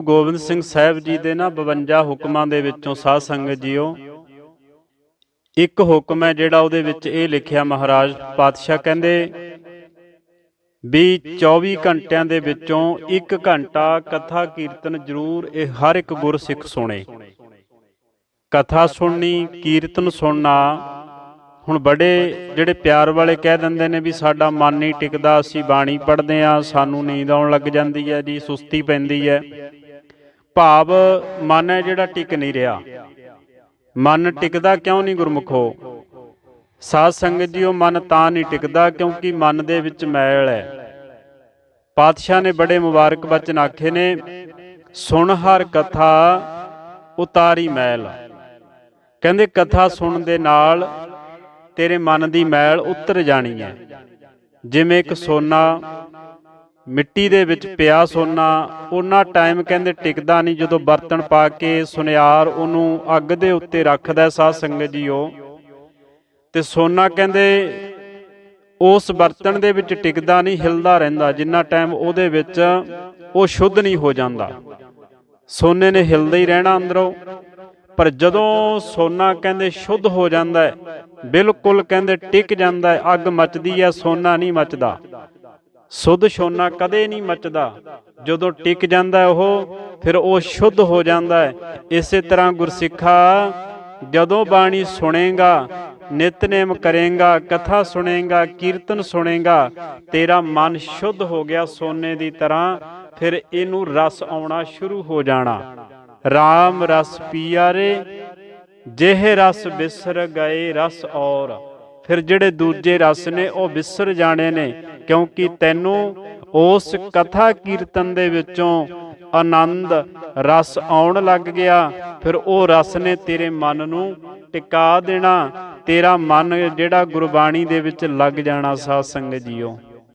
ਗੋਬਿੰਦ ਸਿੰਘ ਸਾਹਿਬ ਜੀ ਦੇ ਨਾ 52 ਹੁਕਮਾਂ ਦੇ ਵਿੱਚੋਂ ਸਾਧ ਸੰਗਤ ਜੀਓ। ਇੱਕ ਹੁਕਮ ਹੈ ਜਿਹੜਾ ਉਹਦੇ ਵਿੱਚ ਇਹ ਲਿਖਿਆ ਮਹਾਰਾਜ ਪਾਤਸ਼ਾਹ ਕਹਿੰਦੇ, ਵੀ 24 ਘੰਟਿਆਂ ਦੇ ਵਿੱਚੋਂ ਇੱਕ ਘੰਟਾ ਕਥਾ ਕੀਰਤਨ ਜ਼ਰੂਰ ਇਹ ਹਰ ਇੱਕ ਗੁਰਸਿੱਖ ਸੁਣੇ। ਕਥਾ ਸੁਣਨੀ, ਕੀਰਤਨ ਸੁਣਨਾ, ਹੁਣ ਬੜੇ ਜਿਹੜੇ ਪਿਆਰ ਵਾਲੇ ਕਹਿ ਦਿੰਦੇ ਨੇ ਵੀ ਸਾਡਾ ਮਨ ਨਹੀਂ ਟਿਕਦਾ, ਅਸੀਂ ਬਾਣੀ ਪੜ੍ਹਦੇ ਆ, ਸਾਨੂੰ ਨੀਂਦ ਆਉਣ ਲੱਗ ਜਾਂਦੀ ਹੈ ਜੀ, ਸੁਸਤੀ ਪੈਂਦੀ ਹੈ। ਭਾਵ ਮਨ ਹੈ ਜਿਹੜਾ ਟਿਕ ਨਹੀਂ ਰਿਹਾ। ਮਨ ਟਿਕਦਾ ਕਿਉਂ ਨਹੀਂ ਗੁਰਮੁਖੋ? ਸਾਧ ਸੰਗਤ ਜੀ ਉਹ ਮਨ ਤਾਂ ਨਹੀਂ ਟਿਕਦਾ ਕਿਉਂਕਿ ਮਨ ਦੇ ਵਿੱਚ ਮੈਲ ਹੈ। ਪਾਤਸ਼ਾਹ ਨੇ ਬੜੇ ਮੁਬਾਰਕ ਬਚਨ ਆਖੇ ਨੇ, ਸੁਣ ਹਰ ਕਥਾ, ਉਤਾਰੀ ਮੈਲ। ਕਹਿੰਦੇ, ਕਥਾ ਸੁਣਨ ਦੇ ਨਾਲ ਤੇਰੇ ਮਨ ਦੀ ਮੈਲ ਉਤਰ ਜਾਣੀ ਹੈ। ਜਿਵੇਂ ਇੱਕ ਸੋਨਾ ਮਿੱਟੀ ਦੇ ਵਿੱਚ ਪਿਆ ਸੋਨਾ ਉਹਨਾਂ ਟਾਈਮ ਕਹਿੰਦੇ ਟਿਕਦਾ ਨਹੀਂ ਜਦੋਂ ਬਰਤਨ ਪਾ ਕੇ ਸੁਨਿਆਰ ਉਹਨੂੰ ਅੱਗ ਦੇ ਉੱਤੇ ਰੱਖਦਾ ਹੈ ਸਾਧ ਸੰਗਤ ਜੀਓ ਤੇ ਸੋਨਾ ਕਹਿੰਦੇ ਉਸ ਬਰਤਨ ਦੇ ਵਿੱਚ ਟਿਕਦਾ ਨਹੀਂ, ਹਿਲਦਾ ਰਹਿੰਦਾ, ਜਿੰਨਾ ਟਾਈਮ ਉਹਦੇ ਵਿੱਚ ਉਹ ਸ਼ੁੱਧ ਨਹੀਂ ਹੋ ਜਾਂਦਾ। ਸੋਨੇ ਨੇ ਹਿਲਦਾ ਹੀ ਰਹਿਣਾ ਅੰਦਰੋਂ। ਪਰ ਜਦੋਂ ਸੋਨਾ ਕਹਿੰਦੇ ਸ਼ੁੱਧ ਹੋ ਜਾਂਦਾ ਹੈ, ਬਿਲਕੁਲ ਕਹਿੰਦੇ ਟਿਕ ਜਾਂਦਾ ਹੈ, ਅੱਗ ਮੱਚਦੀ ਹੈ, ਸੋਨਾ ਨਹੀਂ ਮੱਚਦਾ। ਸੁੱਧ ਸੋਨਾ ਕਦੇ ਨਹੀਂ ਮੱਚਦਾ। ਜਦੋਂ ਟਿਕ ਜਾਂਦਾ ਉਹ, ਫਿਰ ਉਹ ਸ਼ੁੱਧ ਹੋ ਜਾਂਦਾ ਹੈ। ਇਸੇ ਤਰ੍ਹਾਂ ਗੁਰਸਿੱਖਾ, ਜਦੋਂ ਬਾਣੀ ਸੁਣੇਗਾ, ਨਿਤਨੇਮ ਕਰੇਗਾ, ਕਥਾ ਸੁਣੇਗਾ, ਕੀਰਤਨ ਸੁਣੇਗਾ, ਤੇਰਾ ਮਨ ਸ਼ੁੱਧ ਹੋ ਗਿਆ ਸੋਨੇ ਦੀ ਤਰ੍ਹਾਂ, ਫਿਰ ਇਹਨੂੰ ਰਸ ਆਉਣਾ ਸ਼ੁਰੂ ਹੋ ਜਾਣਾ। RAM ਰਸ ਪੀਆਰੇ ਜਿਹ ਰਸ ਬਿਸਰ ਗਏ ਰਸ ਔਰ। ਫਿਰ ਜਿਹੜੇ ਦੂਜੇ ਰਸ ਨੇ, ਉਹ ਵਿਸਰ ਜਾਣੇ ਨੇ। ਕਿਉਂਕਿ ਤੈਨੂੰ ਉਸ ਕਥਾ ਕੀਰਤਨ ਦੇ ਵਿੱਚੋਂ ਆਨੰਦ, ਰਸ ਆਉਣ ਲੱਗ ਗਿਆ। ਫਿਰ ਉਹ ਰਸ ਨੇ ਤੇਰੇ ਮਨ ਨੂੰ ਟਿਕਾ ਦੇਣਾ। ਤੇਰਾ ਮਨ ਜਿਹੜਾ ਗੁਰਬਾਣੀ ਦੇ ਵਿੱਚ ਲੱਗ ਜਾਣਾ, ਸਾਧ ਸੰਗਤ ਜੀਓ।